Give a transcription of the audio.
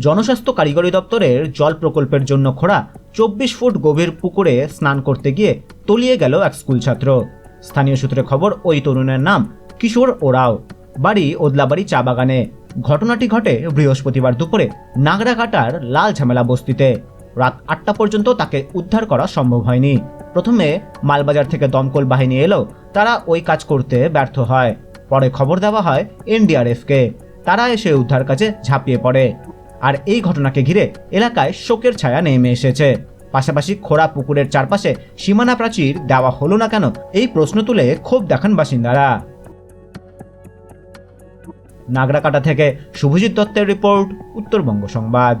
জনস্বাস্থ্য কারিগরি দপ্তরের জল প্রকল্পের জন্য খোঁড়া চব্বিশ ফুট গভীর পুকুরে স্নান করতে গিয়ে তলিয়ে গেল এক স্কুল ছাত্র। স্থানীয় সূত্রে খবর, ওই তরুণের নাম কিশোর ওরাও। বাড়ি ওদলাবাড়ি চা বাগানে। ঘটনাটি ঘটে বৃহস্পতিবার দুপুরে নাগরাকাটার লাল ঝামেলা বস্তিতে। রাত আটটা পর্যন্ত তাকে উদ্ধার করা সম্ভব হয়নি। প্রথমে মালবাজার থেকে দমকল বাহিনী এলেও তারা ওই কাজ করতে ব্যর্থ হয়। পরে খবর দেওয়া হয় এনডিআরএফকে। তারা এসে উদ্ধার কাজে ঝাঁপিয়ে পড়ে। আর এই ঘটনাকে ঘিরে এলাকায় শোকের ছায়া নেমে এসেছে। পাশাপাশি খোড়া পুকুরের চারপাশে সীমানা প্রাচীর দেওয়া হলো না কেন এই প্রশ্ন তুলে ক্ষোভ দেখান বাসিন্দারা। নাগরাকাটা থেকে শুভজিৎ দত্তের রিপোর্ট, উত্তরবঙ্গ সংবাদ।